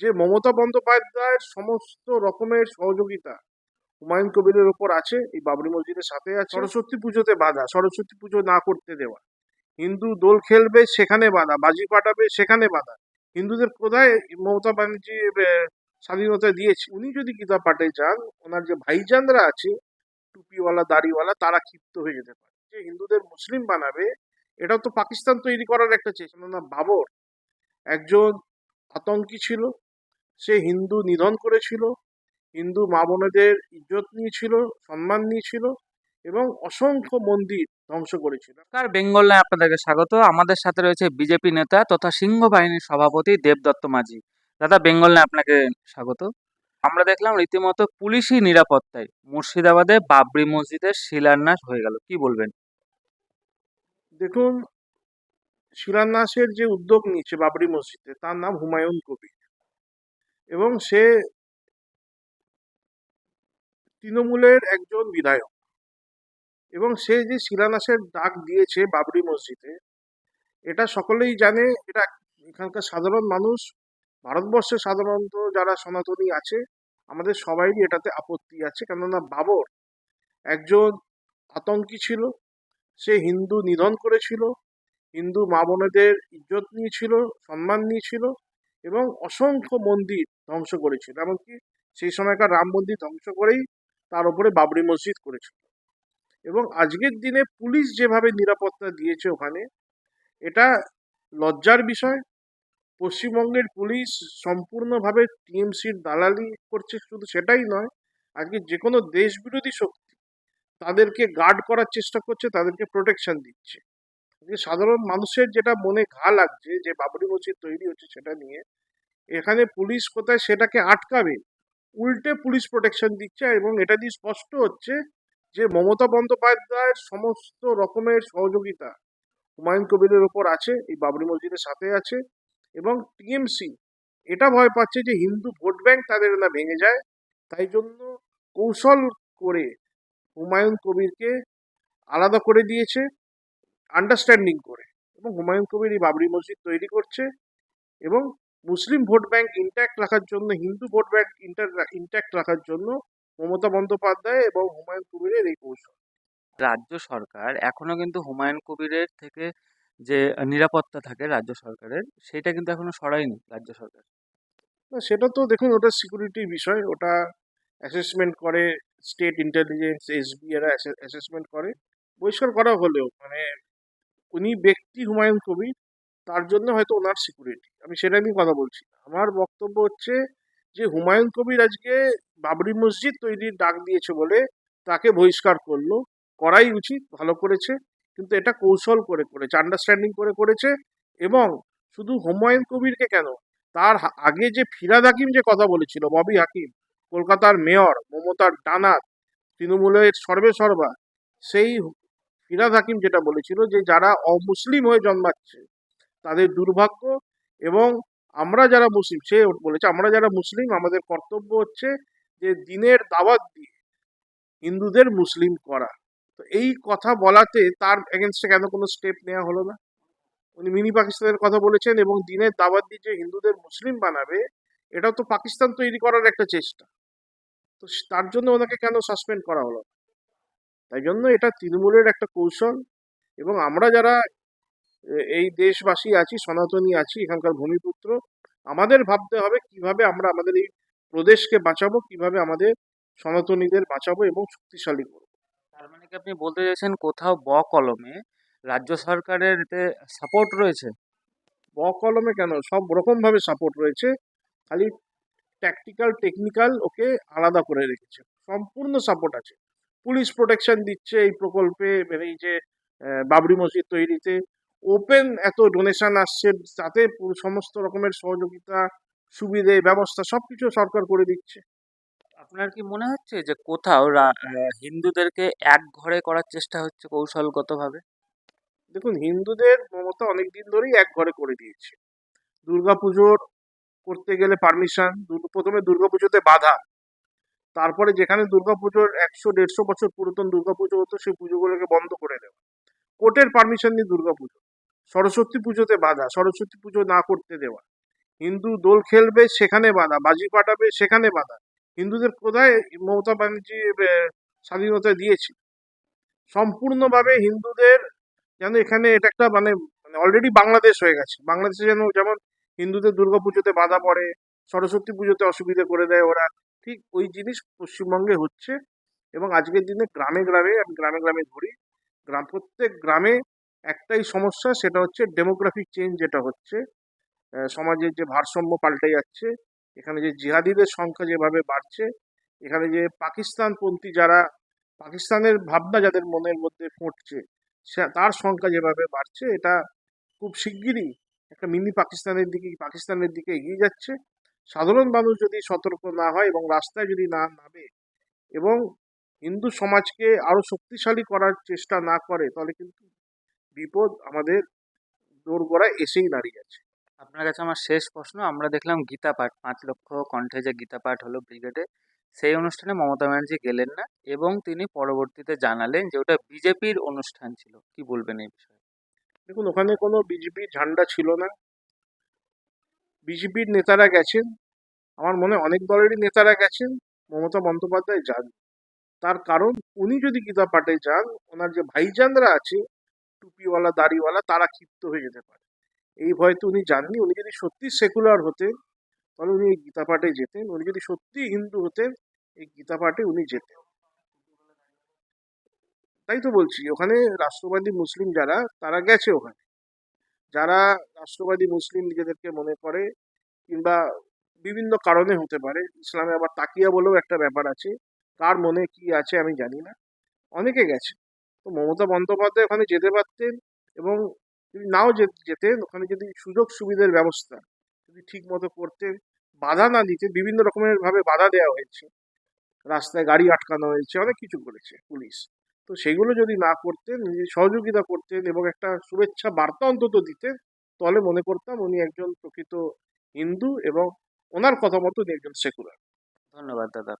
যে মমতা বন্দ্যোপাধ্যায়ের সমস্ত রকমের সহযোগিতা হুমায়ুন কবিরের ওপর আছে, এই বাবরি মসজিদের সাথে আছে। সরস্বতী পুজোতে বাধা, সরস্বতী পুজো না করতে দেওয়া। হিন্দু দোল খেলবে সেখানে বাধা, বাজি পাঠাবে সেখানে বাধা। হিন্দুদের কোথায়? মমতা ব্যানার্জি স্বাধীনতা দিয়েছে। উনি যদি গীতা পাঠে যান, ওনার যে ভাইজানরা আছে, টুপিওয়ালা, দাড়িওয়ালা, তারা ক্ষিপ্ত হয়ে যেতে পারে। যে হিন্দুদের মুসলিম বানাবে, এটাও তো পাকিস্তান তৈরি করার একটা চেষ্টা। না বাবর একজন আতঙ্কি ছিল সে হিন্দু নিধন করেছিল হিন্দু মা বোনেদের ইজ্জত নিয়েছিল সম্মান নিয়েছিল এবং অসংখ্য মন্দির ধ্বংস করেছিল। নমস্কার বেঙ্গল নিয়ে আপনাদেরকে স্বাগত। আমাদের সাথে রয়েছে বিজেপি নেতা তথা সিংহ বাহিনীর সভাপতি দেবদত্ত মাঝি। দাদা বেঙ্গল নিয়ে আপনাকে স্বাগত। আমরা দেখলাম রীতিমতো পুলিশি নিরাপত্তায় মুর্শিদাবাদে বাবরি মসজিদের শিলান্যাস হয়ে গেল। কি বলবেন? দেখুন শিলান্যাসের যে উদ্যোগ নিচ্ছে বাবরি মসজিদে তার নাম হুমায়ুন কবির। এবং সে তৃণমূলের একজন বিধায়ক। এবং সে যে শিলান্যাসের ডাক দিয়েছে বাবরি মসজিদে, এটা সকলেই জানে, এটা এখানকার সাধারণ মানুষ ভারতবর্ষে সাধারণত যারা সনাতনী আছে, আমাদের সবাইরই এটাতে আপত্তি আছে। কেননা বাবর একজন আতঙ্কি ছিল, সে হিন্দু নিধন করেছিল, হিন্দু মা বোনেদের ইজ্জত নিয়েছিল, সম্মান নিয়েছিল এবং অসংখ্য মন্দির ধ্বংস করেছিল। এমনকি সেই সময়কার রাম মন্দির ধ্বংস করেই তার উপরে বাবরি মসজিদ করেছিল। এবং আজকের দিনে পুলিশ যেভাবে নিরাপত্তা দিয়েছে ওখানে, এটা লজ্জার বিষয়। পশ্চিমবঙ্গের পুলিশ সম্পূর্ণভাবে টিএমসির দালালি করছে শুধু সেটাই নয়, আজকে যে কোনো দেশ বিরোধী শক্তি তাদেরকে গার্ড করার চেষ্টা করছে, তাদেরকে প্রোটেকশন দিচ্ছে। সাধারণ মানুষের যেটা মনে ঘা লাগছে যে বাবরি মসজিদ তৈরি হচ্ছে সেটা নিয়ে এখানে পুলিশ কোথায় সেটাকে আটকাবে। উল্টে পুলিশ প্রোটেকশন দিচ্ছে এবং এটা দিয়ে স্পষ্ট হচ্ছে যে মমতা বন্দ্যোপাধ্যায়ের সমস্ত রকমের সহযোগিতা হুমায়ুন কবিরের ওপর আছে, এই বাবরি মসজিদের সাথে আছে এবং টিএমসি। এটা ভয় পাচ্ছে যে হিন্দু ভোট ব্যাংক তাদের না ভেঙে যায়। তাই জন্য কৌশল করে হুমায়ুন কবিরকে আলাদা করে দিয়েছে আন্ডারস্ট্যান্ডিং করে। এবং হুমায়ুন কবির এই বাবরি মসজিদ তৈরি করছে এবং মুসলিম ভোট ব্যাংক ইন্ট্যাক্ট রাখার জন্য হিন্দু ভোট ব্যাংক ইন্ট্যাক্ট রাখার জন্য মমতা বন্দ্যোপাধ্যায় এবং হুমায়ুন কবিরের এই কৌশল। রাজ্য সরকার এখনও কিন্তু হুমায়ুন কবিরের থেকে যে নিরাপত্তা থাকে রাজ্য সরকারের সেটা কিন্তু এখনও সরায়নি রাজ্য সরকার। সেটা তো দেখুন ওটা সিকিউরিটির বিষয় ওটা অ্যাসেসমেন্ট করে স্টেট ইন্টেলিজেন্স এসবি এরা অ্যাসেসমেন্ট করে। বহিষ্কার করা হলেও মানে উনি ব্যক্তি হুমায়ুন কবির তার জন্য হয়তো ওনার সিকিউরিটি আমি সেটা নিয়ে কথা বলছি। আমার বক্তব্য হচ্ছে যে হুমায়ুন কবির আজকে বাবরি মসজিদ তৈরির ডাক দিয়েছে বলে তাকে বহিষ্কার করল। করাই উচিত, ভালো করেছে, কিন্তু এটা কৌশল করে করেছে আন্ডারস্ট্যান্ডিং করে করেছে এবং শুধু হুমায়ুন কবিরকে কেন? তার আগে যে ফিরাদ হাকিম যে কথা বলেছিল, ববি হাকিম, কলকাতার মেয়র মমতার ডানাত, তৃণমূলের সর্বে সর্বা, সেই ফিরাদ হাকিম যেটা বলেছিল যে যারা অমুসলিম হয়ে জন্মাচ্ছে, তাদের দুর্ভাগ্য এবং আমরা যারা মুসলিম, সে বলেছে, আমরা যারা মুসলিম, আমাদের কর্তব্য হচ্ছে যে দিনের দাওয়াত দিয়ে হিন্দুদের মুসলিম করা। তো এই কথা বলাতে তার এগেনস্টে কেন কোনো স্টেপ নেওয়া হলো না? উনি মিনি পাকিস্তানের কথা বলেছেন এবং দিনের দাওয়াত দিয়ে যে হিন্দুদের মুসলিম বানাবে, এটাও তো পাকিস্তান তৈরি করার একটা চেষ্টা। তো তার জন্য ওনাকে কেন সাসপেন্ড করা হলো? তাই জন্য এটা তৃণমূলের একটা কৌশল এবং আমরা যারা এই দেশবাসী আছি সনাতনী আছি এখানকার ভূমিপুত্র। আমাদের ভাবতে হবে কীভাবে আমরা আমাদের এই প্রদেশকে বাঁচাবো কীভাবে আমাদের সনাতনীদের বাঁচাবো এবং শক্তিশালী করব। তার মানে কি আপনি বলতে চাইছেন কোথাও ব কলমে রাজ্য সরকারের এতে সাপোর্ট রয়েছে? ব কলমে কেন? সব রকম ভাবে সাপোর্ট রয়েছে খালি ট্যাকটিক্যাল টেকনিক্যাল ওকে আলাদা করে রেখেছে। সম্পূর্ণ সাপোর্ট আছে। পুলিশ প্রোটেকশন দিচ্ছে এই প্রকল্পে এই যে বাবরি মসজিদ তৈরিতে। ওপেন এত ডোনেশন আসছে তাতে সমস্ত রকমের সহযোগিতা সুবিধে ব্যবস্থা সবকিছু সরকার করে দিচ্ছে। আপনার কি মনে হচ্ছে যে কোথাও হিন্দুদেরকে এক ঘরে করার চেষ্টা হচ্ছে কৌশলগতভাবে? দেখুন হিন্দুদের মমতা অনেক দিন ধরেই এক ঘরে করে দিয়েছে। দুর্গাপুজোর করতে গেলে পারমিশন প্রথমে দুর্গাপুজোতে বাধা। তারপরে যেখানে দুর্গাপুজোর একশো দেড়শো বছর পুরাতন দুর্গাপুজো হতো সেই পুজোগুলোকে বন্ধ করে দেওয়া। কোর্টের পারমিশন নিয়ে দুর্গাপুজো। সরস্বতী পুজোতে বাধা, সরস্বতী পুজো না করতে দেওয়া। হিন্দু দোল খেলবে, সেখানে বাধা, বাজি পাঠাবে সেখানে বাধা। হিন্দুদের কোথায় মমতা ব্যানার্জি স্বাধীনতা দিয়েছে। সম্পূর্ণভাবে হিন্দুদের যেন এখানে এটা একটা মানে মানে অলরেডি বাংলাদেশ হয়ে গেছে। বাংলাদেশে যেন যেমন হিন্দুদের দুর্গা পুজোতে বাধা পড়ে, সরস্বতী পুজোতে অসুবিধা করে দেয় ওরা, ঠিক ওই জিনিস পশ্চিমবঙ্গে হচ্ছে। এবং আজকের দিনে গ্রামে গ্রামে, আমি গ্রামে গ্রামে ঘুরি, গ্রাম, প্রত্যেক গ্রামে একটাই সমস্যা, সেটা হচ্ছে ডেমোগ্রাফিক চেঞ্জ যেটা হচ্ছে। সমাজের যে ভারসাম্য পাল্টে যাচ্ছে, এখানে যে জিহাদিদের সংখ্যা যেভাবে বাড়ছে, এখানে যে পাকিস্তানপন্থী যারা, পাকিস্তানের ভাবনা যাদের মনের মধ্যে ফুটছে তার সংখ্যা যেভাবে বাড়ছে, এটা খুব শিগগিরই একটা মিনি পাকিস্তানের দিকে পাকিস্তানের দিকে এগিয়ে যাচ্ছে। সাধারণ মানুষ যদি সতর্ক না হয় এবং রাস্তায় যদি না নামে এবং হিন্দু সমাজকে আরও শক্তিশালী করার চেষ্টা না করে, তাহলে কিন্তু বিপদ আমাদের দোরগোড়ায় এসেই দাঁড়িয়ে আছে। আপনার কাছে আমার শেষ প্রশ্ন আমরা দেখলাম গীতা পাঠ পাঁচ লক্ষ কণ্ঠে যে গীতা পাঠ হলো ব্রিগেডে সেই অনুষ্ঠানে মমতা ব্যানার্জি গেলেন না এবং তিনি পরবর্তীতে জানালেন যে ওটা বিজেপির অনুষ্ঠান ছিল। কি বলবেন এই বিষয়ে? দেখুন ওখানে কোনো বিজেপি ঝান্ডা ছিল না। বিজেপির নেতারা গেছেন আমার মনে অনেক দলেরই নেতারা গেছেন মমতা বন্দ্যোপাধ্যায় যান। তার কারণ উনি যদি গীতা পাঠে যান ওনার যে ভাইজানরা আছে টুপিওয়ালা, দাড়িওয়ালা তারা ক্ষিপ্ত হয়ে যেতে পারে। এই ভয় তো উনি যাননি, উনি যদি সত্যি সেকুলার হতেন, তাহলে উনি এই গীতা পাঠে যেতেন, উনি যদি সত্যি হিন্দু হতেন, এই গীতা পাঠে উনি যেতেন। তাই তো বলছি, ওখানে রাষ্ট্রবাদী মুসলিম যারা, তারা গেছে ওখানে। যারা রাষ্ট্রবাদী মুসলিম নিজেদেরকে মনে করে, কিংবা বিভিন্ন কারণে হতে পারে, ইসলামে আবার তাকিয়া বলেও একটা ব্যাপার আছে, কার মনে কি আছে আমি জানি না। অনেকে গেছে। তো মমতা বন্দ্যোপাধ্যায় ওখানে যেতে পারতেন এবং যদি নাও যেতেন, ওখানে যদি সুযোগ সুবিধার ব্যবস্থা যদি ঠিক মতো করতেন, বাধা না দিতে বিভিন্ন রকমের ভাবে বাধা দেওয়া হয়েছে। রাস্তায় গাড়ি আটকানো হয়েছে, অনেক কিছু করেছে পুলিশ। তো সেগুলো যদি না করতেন সহযোগিতা করতেন এবং একটা শুভেচ্ছা বার্তা অন্তত দিতেন, তাহলে মনে করতাম উনি একজন প্রকৃত হিন্দু এবং ওনার কথা মতো উনি একজন সেকুলার। ধন্যবাদ দাদা